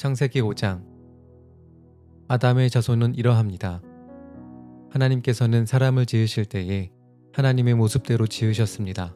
창세기 5장 아담의 자손은 이러합니다. 하나님께서는 사람을 지으실 때에 하나님의 모습대로 지으셨습니다.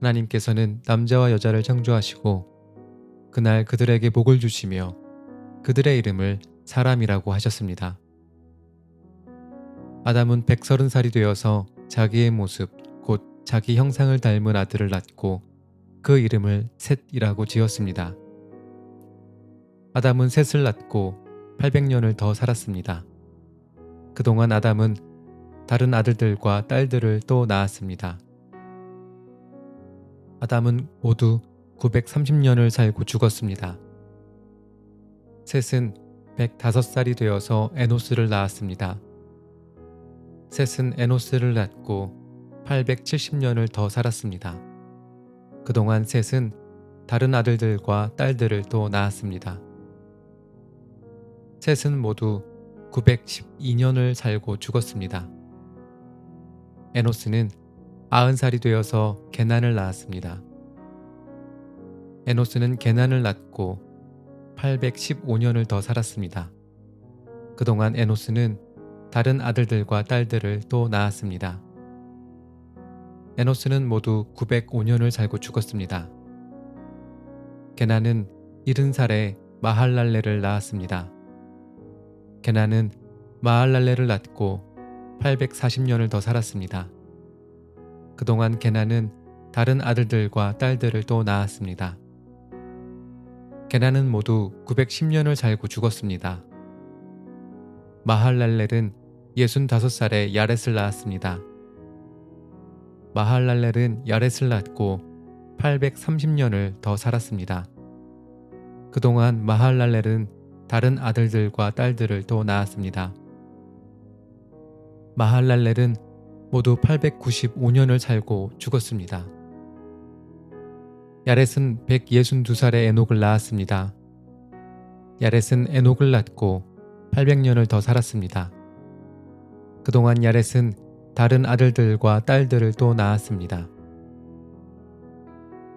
하나님께서는 남자와 여자를 창조하시고 그날 그들에게 복을 주시며 그들의 이름을 사람이라고 하셨습니다. 아담은 130살이 되어서 자기의 모습, 곧 자기 형상을 닮은 아들을 낳고 그 이름을 셋이라고 지었습니다. 아담은 셋을 낳고 800년을 더 살았습니다. 그동안 아담은 다른 아들들과 딸들을 또 낳았습니다. 아담은 모두 930년을 살고 죽었습니다. 셋은 105살이 되어서 에노스를 낳았습니다. 셋은 에노스를 낳고 870년을 더 살았습니다. 그동안 셋은 다른 아들들과 딸들을 또 낳았습니다. 셋은 모두 912년을 살고 죽었습니다. 에노스는 90살이 되어서 게난을 낳았습니다. 에노스는 게난을 낳고 815년을 더 살았습니다. 그동안 에노스는 다른 아들들과 딸들을 또 낳았습니다. 에노스는 모두 905년을 살고 죽었습니다. 게나는 70살에 마할랄레를 낳았습니다. 게나는 마할랄레를 낳고 840년을 더 살았습니다. 그동안 게나는 다른 아들들과 딸들을 또 낳았습니다. 게나는 모두 910년을 살고 죽었습니다. 마할랄렐은 65살에 야렛을 낳았습니다. 마할랄렐은 야렛을 낳고 830년을 더 살았습니다. 그동안 마할랄렐은 다른 아들들과 딸들을 또 낳았습니다. 마할랄렐은 모두 895년을 살고 죽었습니다. 야렛은 162살에 에녹을 낳았습니다. 야렛은 에녹을 낳고 800년을 더 살았습니다. 그동안 야렛은 다른 아들들과 딸들을 또 낳았습니다.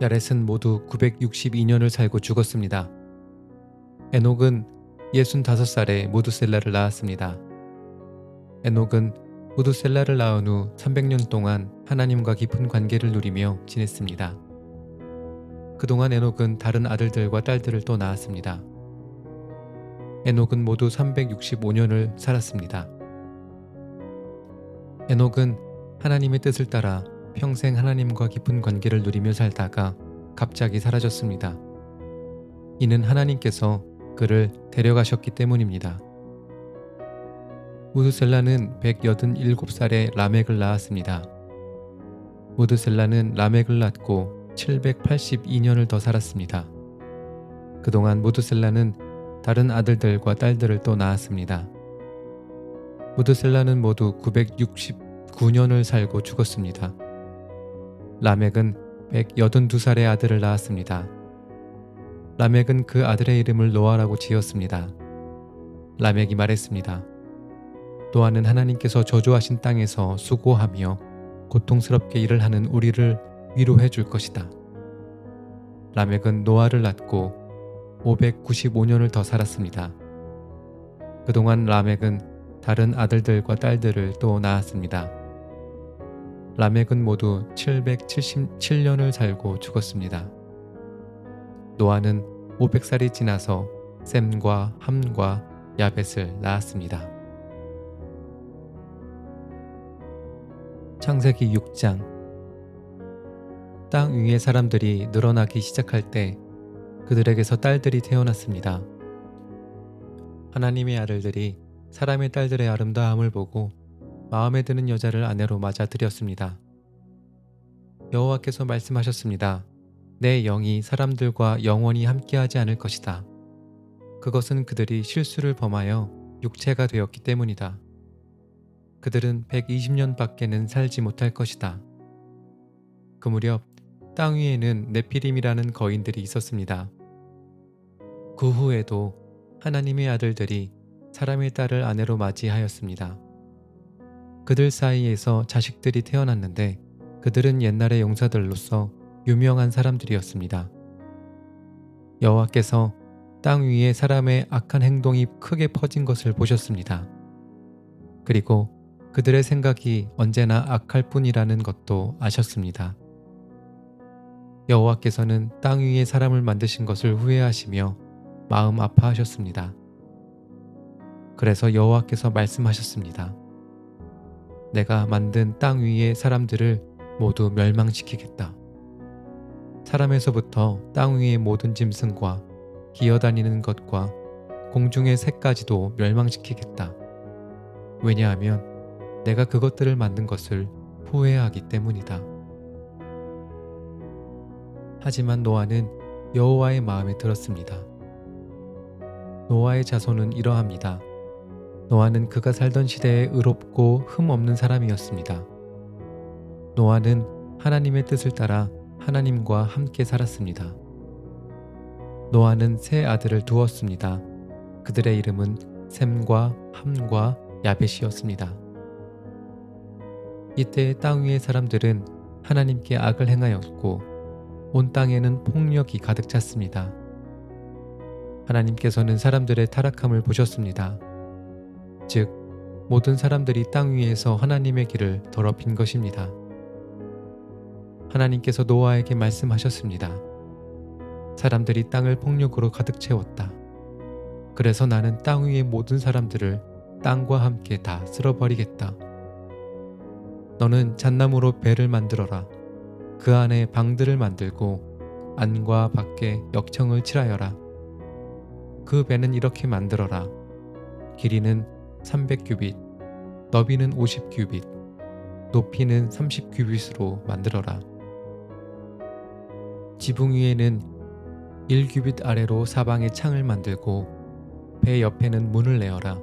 야렛은 모두 962년을 살고 죽었습니다. 에녹은 65살에 모두셀라를 낳았습니다. 에녹은 모두셀라를 낳은 후 300년 동안 하나님과 깊은 관계를 누리며 지냈습니다. 그동안 에녹은 다른 아들들과 딸들을 또 낳았습니다. 에녹은 모두 365년을 살았습니다. 에녹은 하나님의 뜻을 따라 평생 하나님과 깊은 관계를 누리며 살다가 갑자기 사라졌습니다. 이는 하나님께서 그를 데려가셨기 때문입니다. 무드셀라는 187살에 라멕을 낳았습니다. 무드셀라는 라멕을 낳고 782년을 더 살았습니다. 그동안 무드셀라는 다른 아들들과 딸들을 또 낳았습니다. 무드셀라는 모두 969년을 살고 죽었습니다. 라멕은 182살의 아들을 낳았습니다. 라멕은 그 아들의 이름을 노아라고 지었습니다. 라멕이 말했습니다. 노아는 하나님께서 저주하신 땅에서 수고하며 고통스럽게 일을 하는 우리를 위로해 줄 것이다. 라멕은 노아를 낳고 595년을 더 살았습니다. 그동안 라멕은 다른 아들들과 딸들을 또 낳았습니다. 라멕은 모두 777년을 살고 죽었습니다. 노아는 500살이 지나서 셈과 함과 야벳을 낳았습니다. 창세기 6장 땅 위의 사람들이 늘어나기 시작할 때 그들에게서 딸들이 태어났습니다. 하나님의 아들들이 사람의 딸들의 아름다움을 보고 마음에 드는 여자를 아내로 맞아들였습니다. 여호와께서 말씀하셨습니다. 내 영이 사람들과 영원히 함께하지 않을 것이다. 그것은 그들이 실수를 범하여 육체가 되었기 때문이다. 그들은 120년 밖에는 살지 못할 것이다. 그 무렵 땅 위에는 네피림이라는 거인들이 있었습니다. 그 후에도 하나님의 아들들이 사람의 딸을 아내로 맞이하였습니다. 그들 사이에서 자식들이 태어났는데 그들은 옛날의 용사들로서 유명한 사람들이었습니다. 여호와께서 땅 위에 사람의 악한 행동이 크게 퍼진 것을 보셨습니다. 그리고 그들의 생각이 언제나 악할 뿐이라는 것도 아셨습니다. 여호와께서는 땅 위에 사람을 만드신 것을 후회하시며 마음 아파하셨습니다. 그래서 여호와께서 말씀하셨습니다. 내가 만든 땅 위의 사람들을 모두 멸망시키겠다. 사람에서부터 땅 위의 모든 짐승과 기어다니는 것과 공중의 새까지도 멸망시키겠다. 왜냐하면 내가 그것들을 만든 것을 후회하기 때문이다. 하지만 노아는 여호와의 마음에 들었습니다. 노아의 자손은 이러합니다. 노아는 그가 살던 시대에 의롭고 흠 없는 사람이었습니다. 노아는 하나님의 뜻을 따라 하나님과 함께 살았습니다. 노아는 세 아들을 두었습니다. 그들의 이름은 샘과 함과 야벳이었습니다. 이때 땅 위의 사람들은 하나님께 악을 행하였고 온 땅에는 폭력이 가득 찼습니다. 하나님께서는 사람들의 타락함을 보셨습니다. 즉, 모든 사람들이 땅 위에서 하나님의 길을 더럽힌 것입니다. 하나님께서 노아에게 말씀하셨습니다. 사람들이 땅을 폭력으로 가득 채웠다. 그래서 나는 땅 위의 모든 사람들을 땅과 함께 다 쓸어버리겠다. 너는 잣나무로 배를 만들어라. 그 안에 방들을 만들고 안과 밖에 역청을 칠하여라. 그 배는 이렇게 만들어라. 길이는 300규빗, 너비는 50규빗, 높이는 30규빗으로 만들어라. 지붕 위에는 1규빗 아래로 사방에 창을 만들고 배 옆에는 문을 내어라.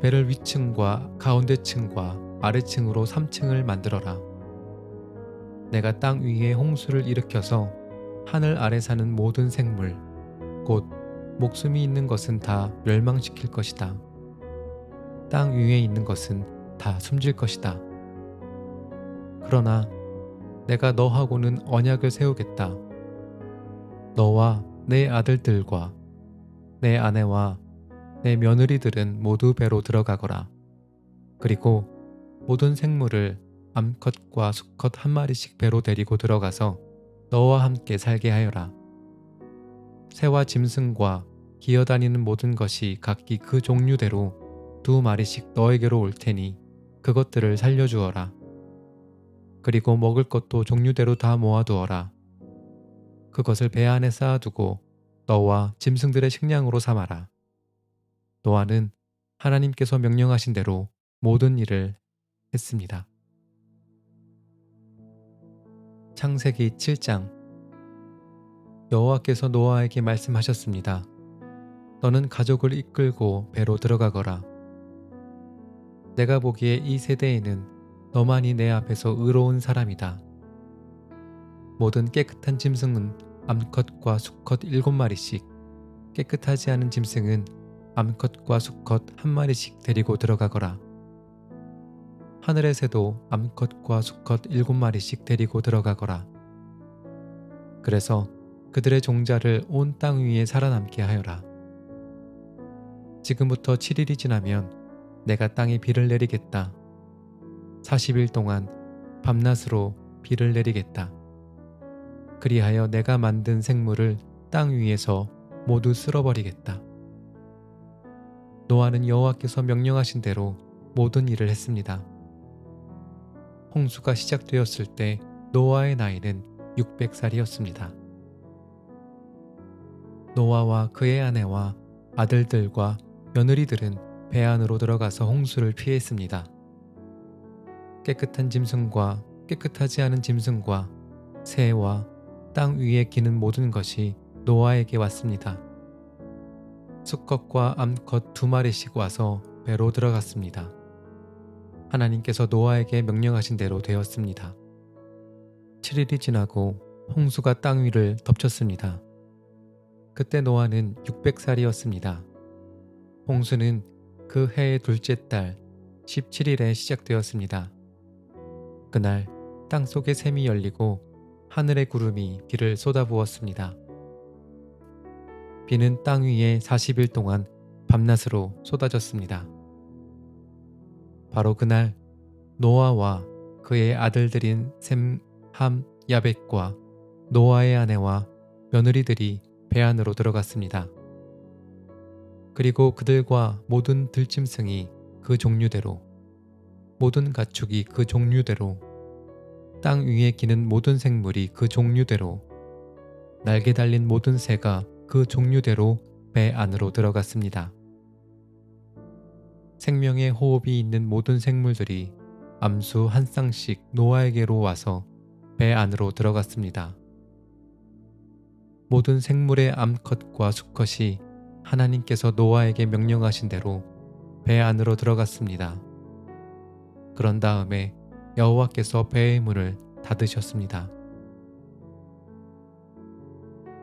배를 위층과 가운데 층과 아래층으로 3층을 만들어라. 내가 땅 위에 홍수를 일으켜서 하늘 아래 사는 모든 생물, 곧 목숨이 있는 것은 다 멸망시킬 것이다. 땅 위에 있는 것은 다 숨질 것이다. 그러나 내가 너하고는 언약을 세우겠다. 너와 내 아들들과 내 아내와 내 며느리들은 모두 배로 들어가거라. 그리고 모든 생물을 암컷과 수컷 한 마리씩 배로 데리고 들어가서 너와 함께 살게 하여라. 새와 짐승과 기어다니는 모든 것이 각기 그 종류대로 두 마리씩 너에게로 올 테니 그것들을 살려주어라. 그리고 먹을 것도 종류대로 다 모아두어라. 그것을 배 안에 쌓아두고 너와 짐승들의 식량으로 삼아라. 노아는 하나님께서 명령하신 대로 모든 일을 했습니다. 창세기 7장 여호와께서 노아에게 말씀하셨습니다. 너는 가족을 이끌고 배로 들어가거라. 내가 보기에 이 세대에는 너만이 내 앞에서 의로운 사람이다. 모든 깨끗한 짐승은 암컷과 수컷 일곱 마리씩, 깨끗하지 않은 짐승은 암컷과 수컷 한 마리씩 데리고 들어가거라. 하늘의 새도 암컷과 수컷 일곱 마리씩 데리고 들어가거라. 그래서 그들의 종자를 온 땅 위에 살아남게 하여라. 지금부터 7일이 지나면 내가 땅에 비를 내리겠다. 40일 동안 밤낮으로 비를 내리겠다. 그리하여 내가 만든 생물을 땅 위에서 모두 쓸어버리겠다. 노아는 여호와께서 명령하신 대로 모든 일을 했습니다. 홍수가 시작되었을 때 노아의 나이는 600살이었습니다. 노아와 그의 아내와 아들들과 며느리들은 배 안으로 들어가서 홍수를 피했습니다. 깨끗한 짐승과 깨끗하지 않은 짐승과 새와 땅 위에 기는 모든 것이 노아에게 왔습니다. 수컷과 암컷 두 마리씩 와서 배로 들어갔습니다. 하나님께서 노아에게 명령하신 대로 되었습니다. 7일이 지나고 홍수가 땅 위를 덮쳤습니다. 그때 노아는 600살이었습니다. 홍수는 그 해의 둘째 달 17일에 시작되었습니다. 그날 땅 속의 샘이 열리고 하늘의 구름이 비를 쏟아부었습니다. 비는 땅 위에 40일 동안 밤낮으로 쏟아졌습니다. 바로 그날 노아와 그의 아들들인 셈, 함, 야벳과 노아의 아내와 며느리들이 배 안으로 들어갔습니다. 그리고 그들과 모든 들짐승이 그 종류대로 모든 가축이 그 종류대로 땅 위에 기는 모든 생물이 그 종류대로 날개 달린 모든 새가 그 종류대로 배 안으로 들어갔습니다. 생명의 호흡이 있는 모든 생물들이 암수 한 쌍씩 노아에게로 와서 배 안으로 들어갔습니다. 모든 생물의 암컷과 수컷이 하나님께서 노아에게 명령하신 대로 배 안으로 들어갔습니다. 그런 다음에 여호와께서 배의 문을 닫으셨습니다.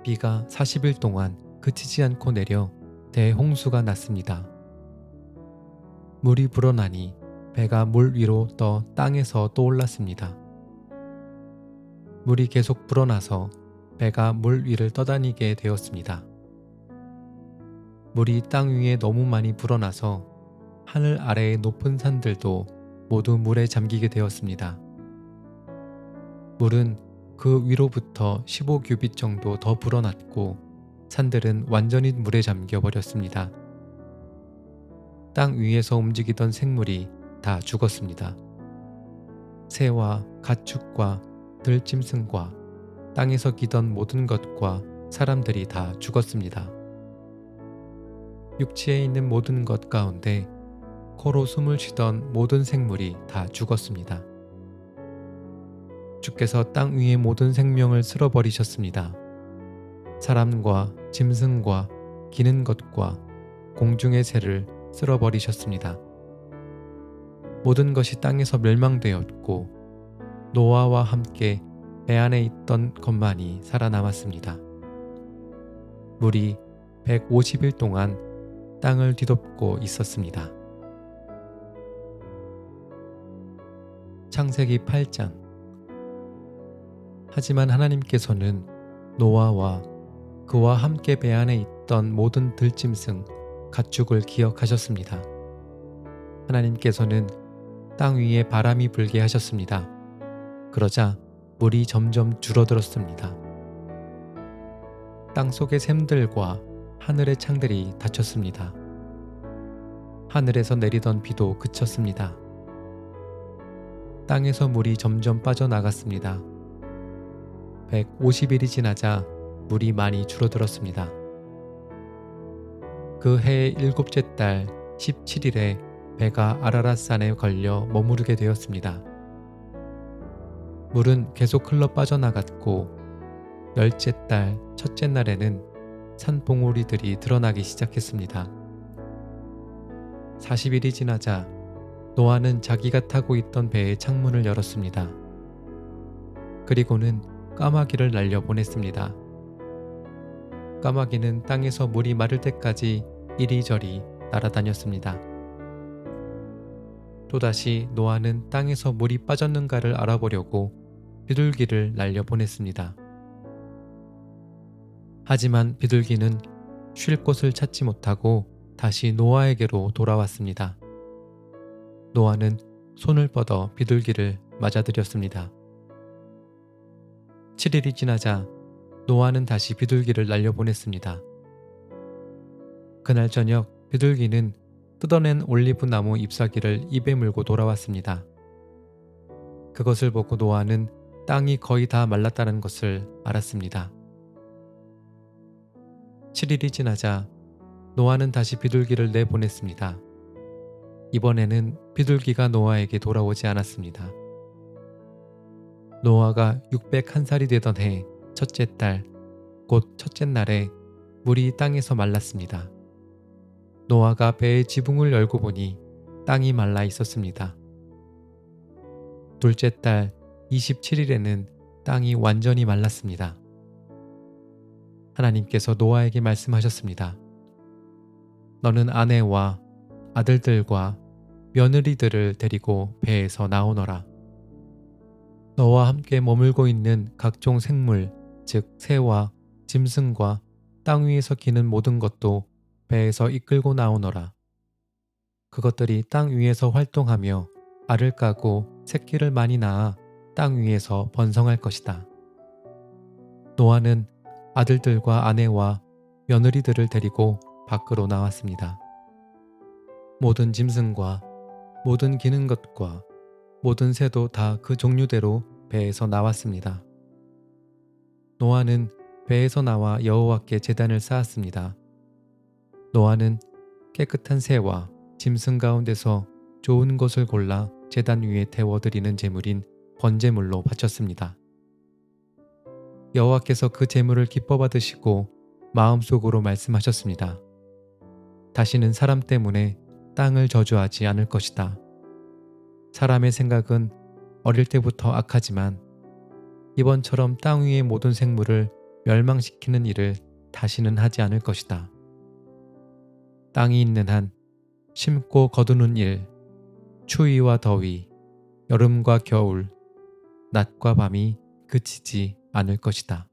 비가 40일 동안 그치지 않고 내려 대홍수가 났습니다. 물이 불어나니 배가 물 위로 떠 땅에서 떠올랐습니다. 물이 계속 불어나서 배가 물 위를 떠다니게 되었습니다. 물이 땅 위에 너무 많이 불어나서 하늘 아래의 높은 산들도 모두 물에 잠기게 되었습니다. 물은 그 위로부터 15규빗 정도 더 불어났고 산들은 완전히 물에 잠겨 버렸습니다. 땅 위에서 움직이던 생물이 다 죽었습니다. 새와 가축과 들짐승과 땅에서 기던 모든 것과 사람들이 다 죽었습니다. 육지에 있는 모든 것 가운데 코로 숨을 쉬던 모든 생물이 다 죽었습니다. 주께서 땅 위의 모든 생명을 쓸어버리셨습니다. 사람과 짐승과 기는 것과 공중의 새를 쓸어버리셨습니다. 모든 것이 땅에서 멸망되었고 노아와 함께 배 안에 있던 것만이 살아남았습니다. 물이 150일 동안 땅을 뒤덮고 있었습니다. 창세기 8장 하지만 하나님께서는 노아와 그와 함께 배 안에 있던 모든 들짐승, 가축을 기억하셨습니다. 하나님께서는 땅 위에 바람이 불게 하셨습니다. 그러자 물이 점점 줄어들었습니다. 땅 속의 샘들과 하늘의 창들이 닫혔습니다. 하늘에서 내리던 비도 그쳤습니다. 땅에서 물이 점점 빠져나갔습니다. 150일이 지나자 물이 많이 줄어들었습니다. 그 해의 일곱째 달 17일에 배가 아라랏산에 걸려 머무르게 되었습니다. 물은 계속 흘러 빠져나갔고 열째 달 첫째 날에는 산봉우리들이 드러나기 시작했습니다. 40일이 지나자 노아는 자기가 타고 있던 배의 창문을 열었습니다. 그리고는 까마귀를 날려 보냈습니다. 까마귀는 땅에서 물이 마를 때까지 이리저리 날아다녔습니다. 또다시 노아는 땅에서 물이 빠졌는가를 알아보려고 비둘기를 날려 보냈습니다. 하지만 비둘기는 쉴 곳을 찾지 못하고 다시 노아에게로 돌아왔습니다. 노아는 손을 뻗어 비둘기를 맞아들였습니다. 7일이 지나자 노아는 다시 비둘기를 날려보냈습니다. 그날 저녁 비둘기는 뜯어낸 올리브 나무 잎사귀를 입에 물고 돌아왔습니다. 그것을 보고 노아는 땅이 거의 다 말랐다는 것을 알았습니다. 7일이 지나자 노아는 다시 비둘기를 내보냈습니다. 이번에는 비둘기가 노아에게 돌아오지 않았습니다. 노아가 601살이 되던 해 첫째 달, 곧 첫째 날에 물이 땅에서 말랐습니다. 노아가 배의 지붕을 열고 보니 땅이 말라 있었습니다. 둘째 달 27일에는 땅이 완전히 말랐습니다. 하나님께서 노아에게 말씀하셨습니다. 너는 아내와 아들들과 며느리들을 데리고 배에서 나오너라. 너와 함께 머물고 있는 각종 생물, 즉 새와 짐승과 땅 위에서 기는 모든 것도 배에서 이끌고 나오너라. 그것들이 땅 위에서 활동하며 알을 까고 새끼를 많이 낳아 땅 위에서 번성할 것이다. 노아는 아들들과 아내와 며느리들을 데리고 밖으로 나왔습니다. 모든 짐승과 모든 기는 것과 모든 새도 다 그 종류대로 배에서 나왔습니다. 노아는 배에서 나와 여호와께 제단을 쌓았습니다. 노아는 깨끗한 새와 짐승 가운데서 좋은 것을 골라 제단 위에 태워드리는 제물인 번제물로 바쳤습니다. 여호와께서 그 제물을 기뻐 받으시고 마음속으로 말씀하셨습니다. 다시는 사람 때문에 땅을 저주하지 않을 것이다. 사람의 생각은 어릴 때부터 악하지만 이번처럼 땅 위의 모든 생물을 멸망시키는 일을 다시는 하지 않을 것이다. 땅이 있는 한 심고 거두는 일, 추위와 더위, 여름과 겨울, 낮과 밤이 그치지 않을 것이다.